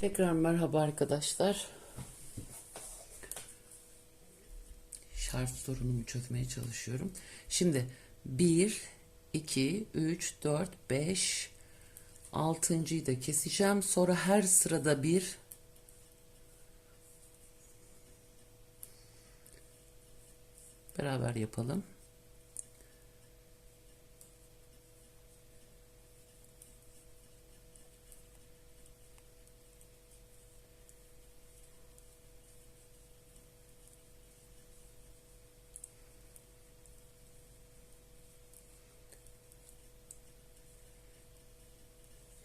Tekrar merhaba arkadaşlar. Şarj sorunumu çözmeye çalışıyorum. Şimdi 1, 2, 3, 4, 5, 6.yı da keseceğim. Sonra her sırada bir beraber yapalım.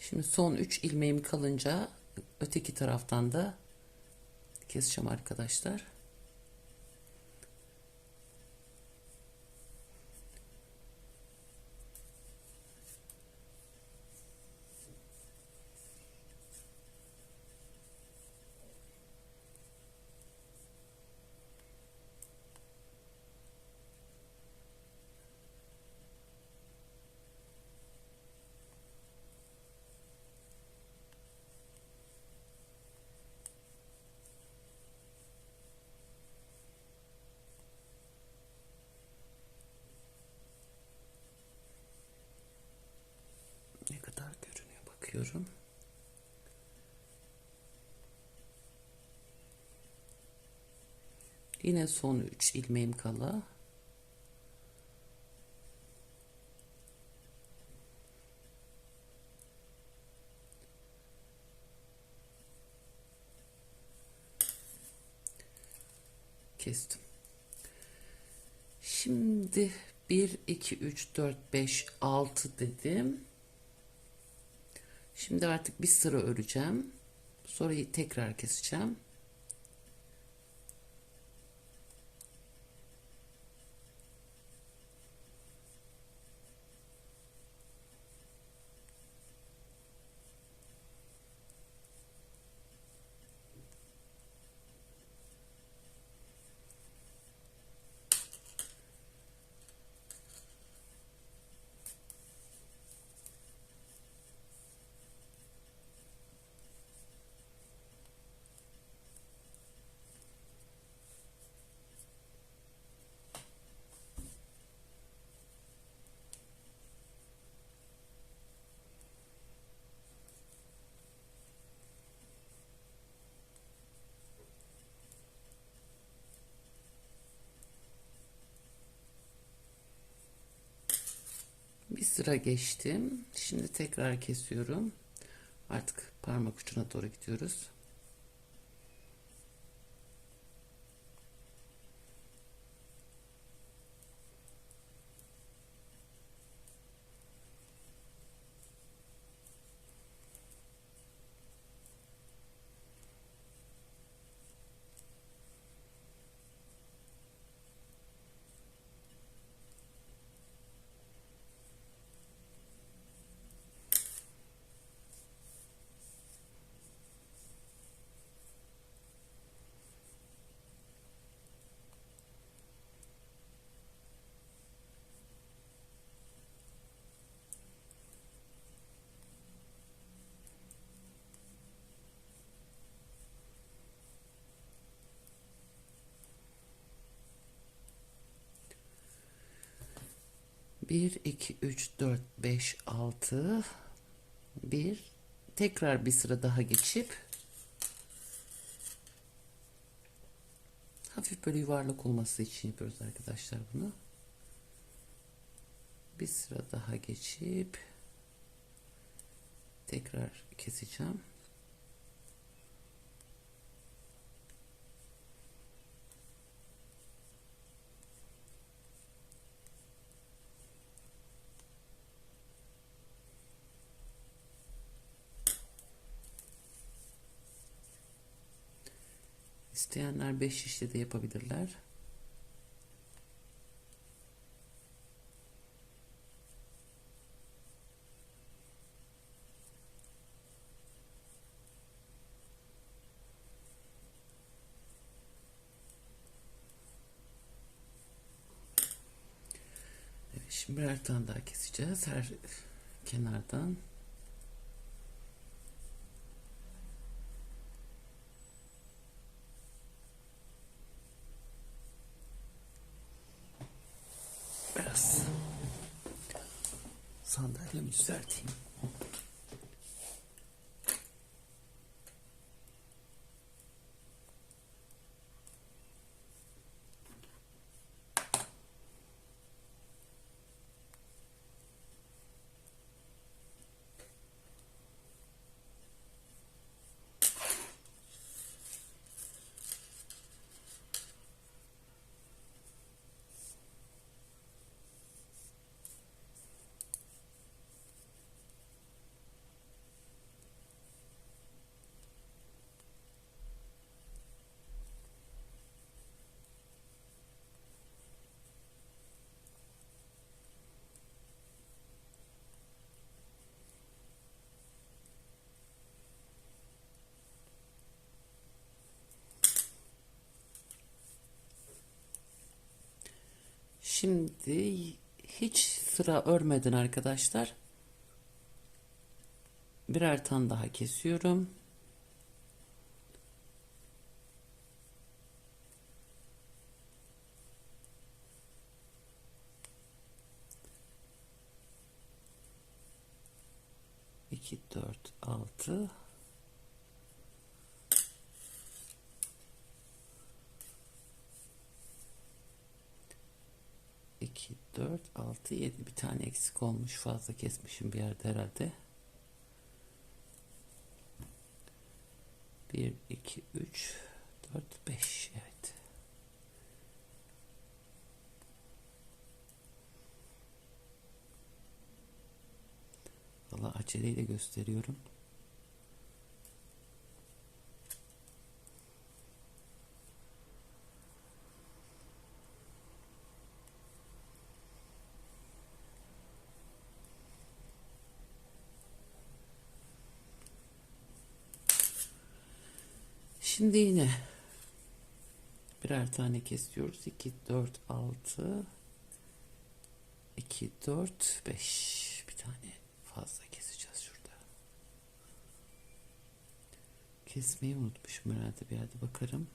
Şimdi son 3 ilmeğim kalınca öteki taraftan da keseceğim arkadaşlar. Ne kadar bakıyorum. Yine son 3 ilmeğim kala. Kestim. Şimdi 1, 2, 3, 4, 5, 6 dedim. Şimdi artık bir sıra öreceğim. Sonra tekrar keseceğim. Bir sıra geçtim. Şimdi tekrar kesiyorum. Artık parmak ucuna doğru gidiyoruz. Bir, iki, üç, dört, beş, altı. Bir. Tekrar bir sıra daha geçip hafif böyle yuvarlak olması için yapıyoruz arkadaşlar bunu. Bir sıra daha geçip tekrar keseceğim. İsteyenler 5 şişli de yapabilirler. Evet, şimdi birer tane daha keseceğiz her kenardan. Sandalyemi düzelteyim. Şimdi hiç sıra örmeden arkadaşlar birer tane daha kesiyorum. İki, dört, altı. İki, dört, altı, yedi. Bir tane eksik olmuş. Fazla kesmişim bir yerde herhalde. Bir, iki, üç, dört, beş. Evet. Valla aceleyle gösteriyorum. Şimdi yine birer tane kesiyoruz. 2, 4, 6, 2, 4, 5. Bir tane fazla keseceğiz şurada. Kesmeyi unutmuşum herhalde bir yerde bakarım.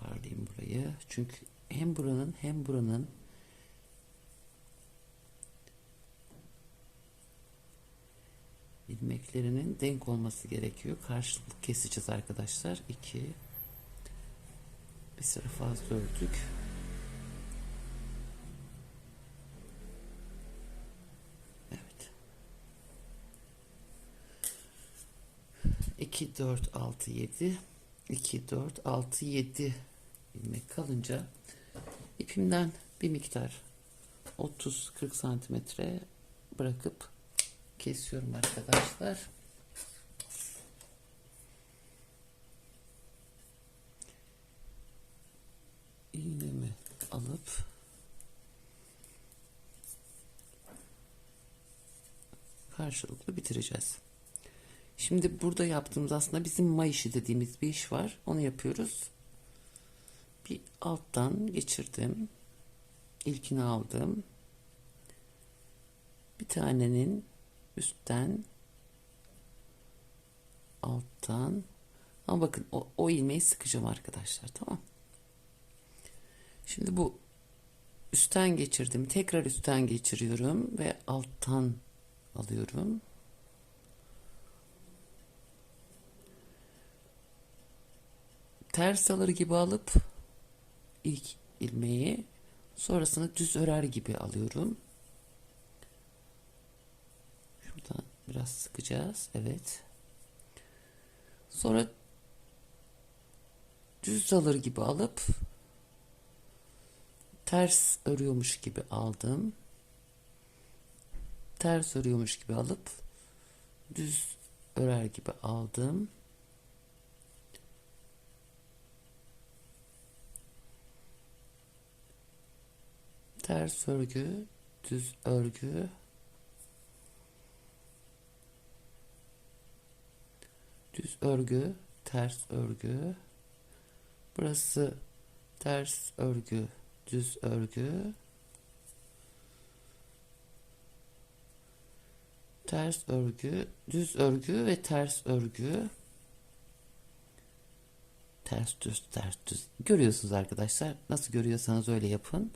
Toparlayayım burayı. Çünkü hem buranın hem buranın ilmeklerinin denk olması gerekiyor. Karşılıklı keseceğiz arkadaşlar. 2 bir sıra fazla ördük. Evet. 2 4 6 7 2 4 6 7 ilmek kalınca ipimden bir miktar 30-40 santimetre bırakıp kesiyorum arkadaşlar. İğnemi alıp karşılıklı bitireceğiz. Şimdi burada yaptığımız aslında bizim may işi dediğimiz bir iş var. Onu yapıyoruz. Bir alttan geçirdim. İlkini aldım. Bir tanenin üstten alttan ama bakın o, o ilmeği sıkacağım arkadaşlar tamam şimdi bu üstten geçirdim tekrar üstten geçiriyorum ve alttan alıyorum ters alır gibi alıp ilk ilmeği sonrasını düz örer gibi alıyorum. Şuradan biraz sıkacağız evet. Sonra düz alır gibi alıp ters örüyormuş gibi aldım. Ters örüyormuş gibi alıp düz örer gibi aldım. Ters örgü, düz örgü. Düz örgü, ters örgü. Burası ters örgü, düz örgü. Ters örgü, düz örgü ve ters örgü. Ters düz, ters düz. Görüyorsunuz arkadaşlar. Nasıl görüyorsanız öyle yapın.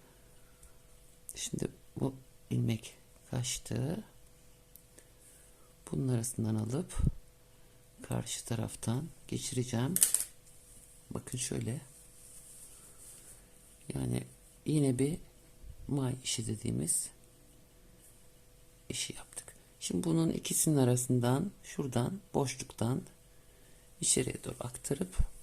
Şimdi bu ilmek kaçtı. Bunun arasından alıp karşı taraftan geçireceğim. Bakın şöyle. Yani yine bir may işi dediğimiz işi yaptık. Şimdi bunun ikisinin arasından şuradan boşluktan içeriye doğru aktarıp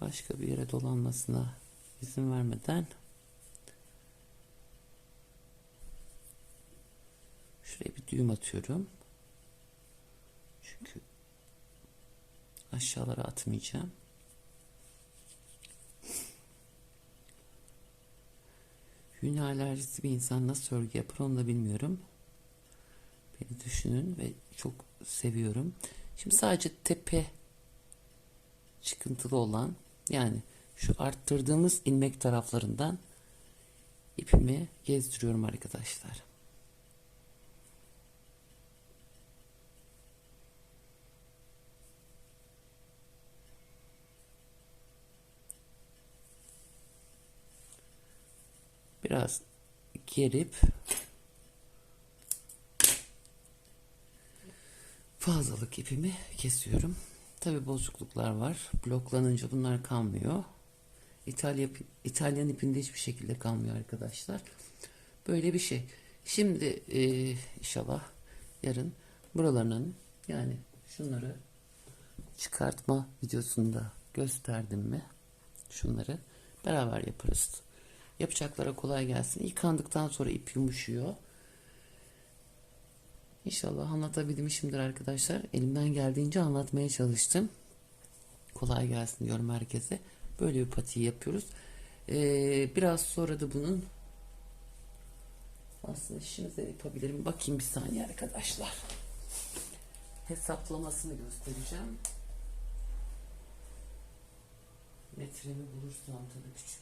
başka bir yere dolanmasına izin vermeden şuraya bir düğüm atıyorum. Çünkü aşağılara atmayacağım. Hüne alerjisi bir insan nasıl örgü yapar onu da bilmiyorum. Beni düşünün ve çok seviyorum. Şimdi sadece tepe çıkıntılı olan yani şu arttırdığımız ilmek taraflarından ipimi gezdiriyorum arkadaşlar. Biraz gerip fazlalık ipimi kesiyorum. Tabi bozukluklar var. Bloklanınca bunlar kalmıyor. İtalya, İtalyan ipinde hiçbir şekilde kalmıyor arkadaşlar. Böyle bir şey. Şimdi e, inşallah yarın buralarının yani şunları çıkartma videosunda gösterdim mi? Şunları beraber yaparız. Yapacaklara kolay gelsin. Yıkandıktan sonra ip yumuşuyor. İnşallah anlatabilmişimdir arkadaşlar. Elimden geldiğince anlatmaya çalıştım. Kolay gelsin diyorum herkese. Böyle bir patiyi yapıyoruz. Ee, biraz sonra da bunun aslında işini de yapabilirim. Bakayım bir saniye arkadaşlar. Hesaplamasını göstereceğim. Metremi bulursam tabii küçük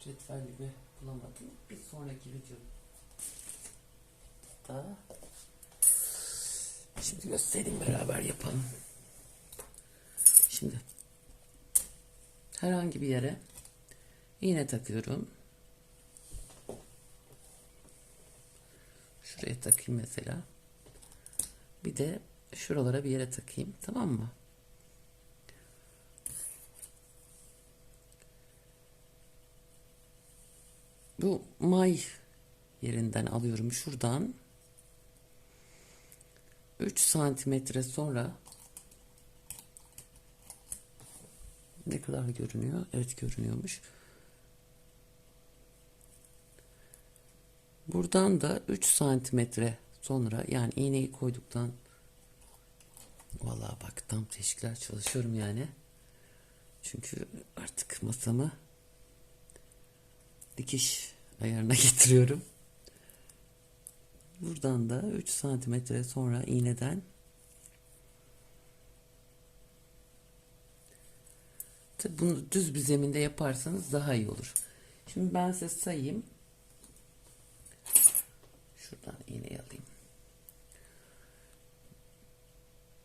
cetvel gibi bulamadım. Bir sonraki video da şimdi göstereyim beraber yapalım. Şimdi herhangi bir yere iğne takıyorum. Şuraya takayım mesela. Bir de şuralara bir yere takayım. Tamam mı? Bu may yerinden alıyorum şuradan 3 santimetre sonra ne kadar görünüyor? Evet görünüyormuş. Buradan da 3 santimetre sonra yani iğneyi koyduktan vallahi bak tam teşkiler çalışıyorum yani. Çünkü artık masamı dikiş ayarına getiriyorum. Buradan da 3 santimetre sonra iğneden Tabii bunu düz bir zeminde yaparsanız daha iyi olur. Şimdi ben size sayayım. Şuradan iğneyi alayım.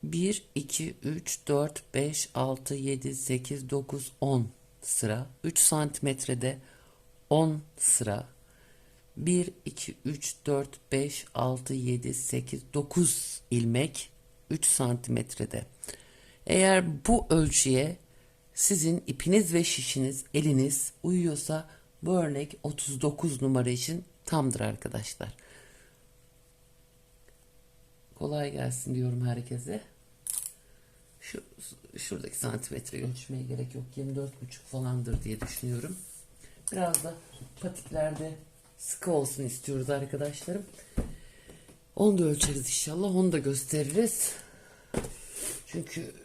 1, 2, 3, 4, 5, 6, 7, 8, 9, 10 sıra. 3 santimetrede 10 sıra 1, 2, 3, 4, 5, 6, 7, 8, 9 ilmek 3 santimetrede. Eğer bu ölçüye sizin ipiniz ve şişiniz, eliniz uyuyorsa bu örnek 39 numara için tamdır arkadaşlar. Kolay gelsin diyorum herkese. Şu şuradaki santimetre ölçmeye gerek yok. 24,5 falandır diye düşünüyorum. Biraz da patiklerde sıkı olsun istiyoruz arkadaşlarım. Onu da ölçeriz inşallah. Onu da gösteririz. Çünkü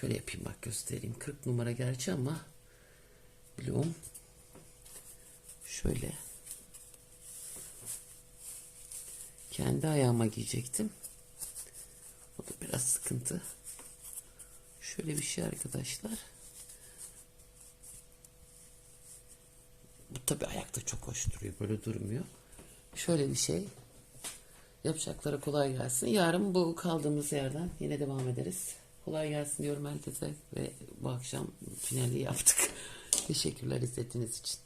şöyle yapayım bak göstereyim. 40 numara gerçi ama bloğum şöyle kendi ayağıma giyecektim. O da biraz sıkıntı. Şöyle bir şey arkadaşlar. Tabi ayakta çok hoş duruyor. Böyle durmuyor. Şöyle bir şey. Yapacaklara kolay gelsin. Yarın bu kaldığımız yerden yine devam ederiz. Kolay gelsin diyorum herkese ve bu akşam finali yaptık. Teşekkürler izlediğiniz için.